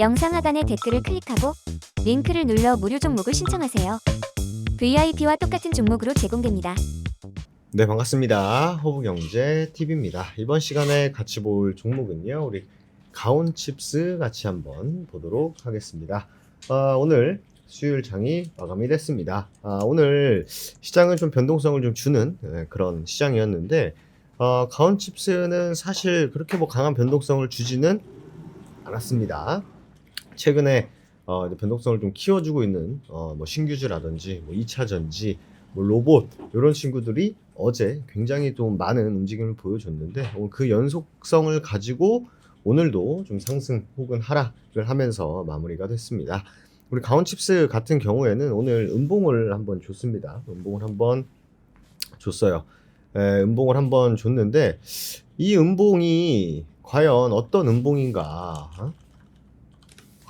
영상 하단의 댓글을 클릭하고 링크를 눌러 무료 종목을 신청하세요. VIP와 똑같은 종목으로 제공됩니다. 네, 반갑습니다. 허브경제 TV입니다. 이번 시간에 같이 볼 종목은요, 우리 가온칩스 같이 한번 보도록 하겠습니다. 아, 오늘 수요일 장이 마감이 됐습니다. 아, 오늘 시장은 좀 변동성을 좀 주는 예, 그런 시장이었는데, 어, 가온칩스는 사실 그렇게 뭐 강한 변동성을 주지는 않았습니다. 최근에 어, 변동성을 좀 키워주고 있는 어, 뭐 신규주라든지 뭐 2차 전지, 뭐 로봇 이런 친구들이 어제 굉장히 좀 많은 움직임을 보여줬는데 오늘 그 연속성을 가지고 오늘도 좀 상승 혹은 하락을 하면서 마무리가 됐습니다. 우리 가온칩스 같은 경우에는 오늘 음봉을 한번 줬습니다. 음봉을 한번 줬어요. 에, 음봉을 한번 줬는데 이 음봉이 과연 어떤 음봉인가? 어?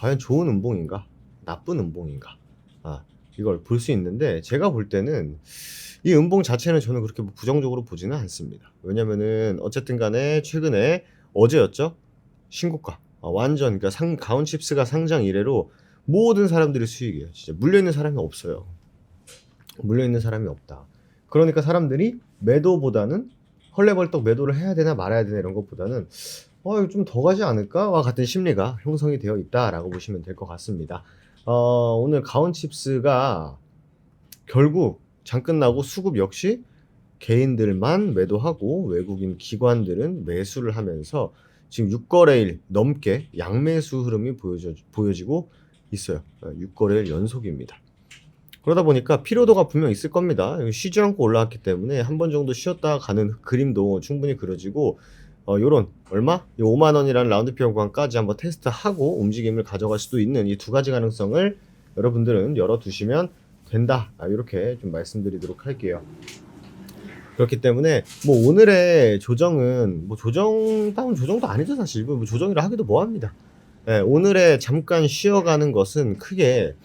과연 좋은 음봉인가? 나쁜 음봉인가? 아, 이걸 볼 수 있는데 제가 볼 때는 이 음봉 자체는 저는 그렇게 뭐 부정적으로 보지는 않습니다. 왜냐면은 어쨌든 간에 최근에 어제였죠? 신고가. 아, 완전 그러니까 상 가온 칩스가 상장 이래로 모든 사람들이 수익이에요. 진짜 물려 있는 사람이 없어요. 물려 있는 사람이 없다. 그러니까 사람들이 매도보다는 헐레벌떡 매도를 해야 되나 말아야 되나 이런 것보다는 어, 좀 더 가지 않을까와 같은 심리가 형성이 되어 있다라고 보시면 될 것 같습니다. 어, 오늘 가온칩스가 결국 장 끝나고 수급 역시 개인들만 매도하고 외국인 기관들은 매수를 하면서 지금 6거래일 넘게 양매수 흐름이 보여져, 보여지고 있어요. 6거래일 연속입니다. 그러다 보니까 피로도가 분명 있을 겁니다. 쉬지 않고 올라왔기 때문에 한 번 정도 쉬었다 가는 그림도 충분히 그려지고 어, 요런 얼마? 5만 원이라는 라운드 피어광까지 한번 테스트하고 움직임을 가져갈 수도 있는 이 두 가지 가능성을 여러분들은 열어두시면 된다. 아, 이렇게 좀 말씀드리도록 할게요. 그렇기 때문에 뭐 오늘의 조정은 뭐 조정 다운 조정도 아니죠 사실 뭐 조정이라 하기도 뭐합니다. 예, 오늘의 잠깐 쉬어가는 것은 크게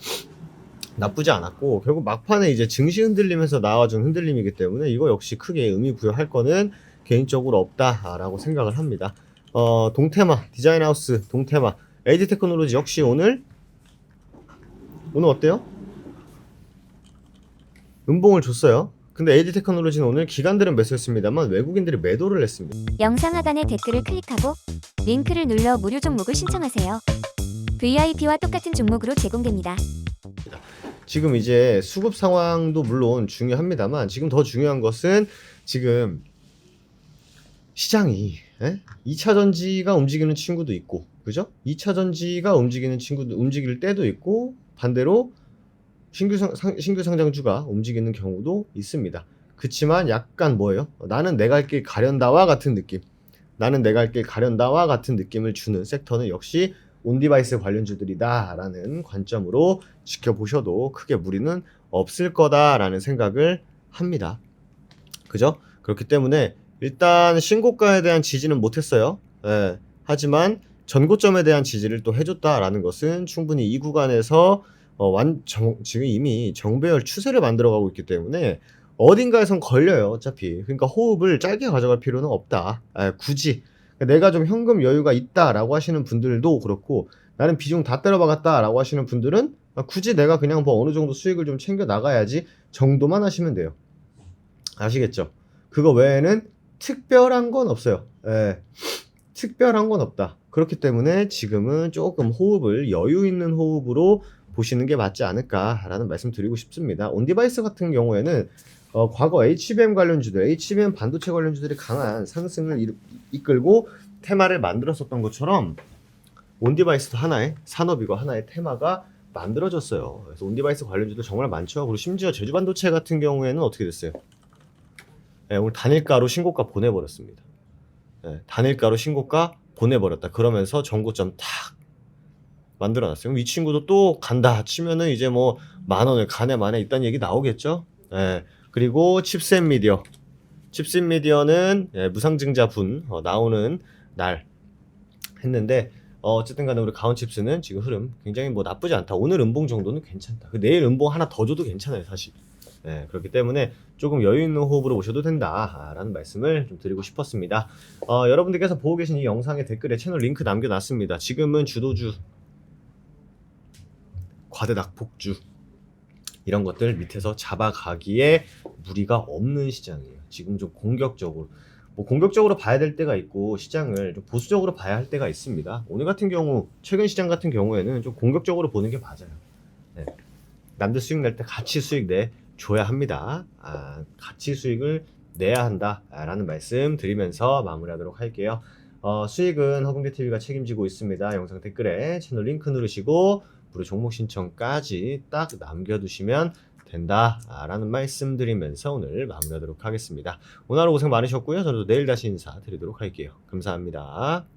나쁘지 않았고 결국 막판에 이제 증시 흔들리면서 나와준 흔들림이기 때문에 이거 역시 크게 의미 부여할 거는 개인적으로 없다라고 생각을 합니다. 어, 동테마 디자인하우스 동테마 에이드 테크놀로지 역시 오늘 오늘 어때요? 음봉을 줬어요. 근데 에이드 테크놀로지는 오늘 기관들은 매수했습니다만 외국인들이 매도를 했습니다. 영상 하단의 댓글을 클릭하고 링크를 눌러 무료 종목을 신청하세요. VIP와 똑같은 종목으로 제공됩니다. 지금 이제 수급 상황도 물론 중요합니다만 지금 더 중요한 것은 지금 시장이 에? 2차 전지가 움직이는 친구도 있고 그죠? 2차 전지가 움직이는 친구도 움직일 때도 있고 반대로 신규 상, 상- 신규 상장주가 움직이는 경우도 있습니다. 그치만 약간 뭐예요? 나는 내 갈 길 가련다와 같은 느낌. 나는 내 갈 길 가련다와 같은 느낌을 주는 섹터는 역시 온디바이스 관련주들이다라는 관점으로 지켜보셔도 크게 무리는 없을 거다라는 생각을 합니다. 그죠? 그렇기 때문에 일단 신고가에 대한 지지는 못했어요. 예. 하지만 전고점에 대한 지지를 또 해줬다라는 것은 충분히 이 구간에서 어, 완, 정, 지금 이미 정배열 추세를 만들어가고 있기 때문에 어딘가에선 걸려요. 어차피. 그러니까 호흡을 짧게 가져갈 필요는 없다. 예, 굳이. 내가 좀 현금 여유가 있다라고 하시는 분들도 그렇고 나는 비중 다 때려박았다라고 하시는 분들은 아, 굳이 내가 그냥 뭐 어느 정도 수익을 좀 챙겨 나가야지 정도만 하시면 돼요. 아시겠죠? 그거 외에는 특별한 건 없어요. 예. 특별한 건 없다. 그렇기 때문에 지금은 조금 호흡을 여유 있는 호흡으로 보시는 게 맞지 않을까라는 말씀 드리고 싶습니다. 온디바이스 같은 경우에는 어, 과거 HBM 관련주들, HBM 반도체 관련주들이 강한 상승을 이, 이끌고 테마를 만들었었던 것처럼 온디바이스도 하나의 산업이고 하나의 테마가 만들어졌어요. 그래서 온디바이스 관련주도 정말 많죠. 그리고 심지어 제주 반도체 같은 경우에는 어떻게 됐어요? 예, 오늘 단일가로 신고가 보내버렸습니다. 예, 단일가로 신고가 보내버렸다. 그러면서 전고점 탁 만들어놨어요. 그럼 이 친구도 또 간다 치면은 이제 뭐 만 원을 간에 만에 있다는 얘기 나오겠죠. 예, 그리고 칩셋 미디어. 칩셋 미디어는 예, 무상증자 분 어, 나오는 날 했는데 어, 어쨌든 간에 우리 가온칩스는 지금 흐름 굉장히 뭐 나쁘지 않다. 오늘 음봉 정도는 괜찮다. 그 내일 음봉 하나 더 줘도 괜찮아요, 사실. 예, 그렇기 때문에 조금 여유 있는 호흡으로 오셔도 된다라는 말씀을 좀 드리고 싶었습니다. 어, 여러분들께서 보고 계신 이 영상의 댓글에 채널 링크 남겨놨습니다. 지금은 주도주 과대낙폭주 이런 것들 밑에서 잡아가기에 무리가 없는 시장이에요. 지금 좀 공격적으로 뭐 공격적으로 봐야 될 때가 있고 시장을 좀 보수적으로 봐야 할 때가 있습니다. 오늘 같은 경우 최근 시장 같은 경우에는 좀 공격적으로 보는 게 맞아요. 네. 남들 수익 낼 때 같이 수익 내 줘야 합니다. 아, 같이 수익을 내야 한다라는 말씀 드리면서 마무리하도록 할게요. 어, 수익은 허공대 TV가 책임지고 있습니다. 영상 댓글에 채널 링크 누르시고 무료 종목 신청까지 딱 남겨두시면 된다라는 말씀 드리면서 오늘 마무리하도록 하겠습니다. 오늘 하루 고생 많으셨고요. 저도 내일 다시 인사드리도록 할게요. 감사합니다.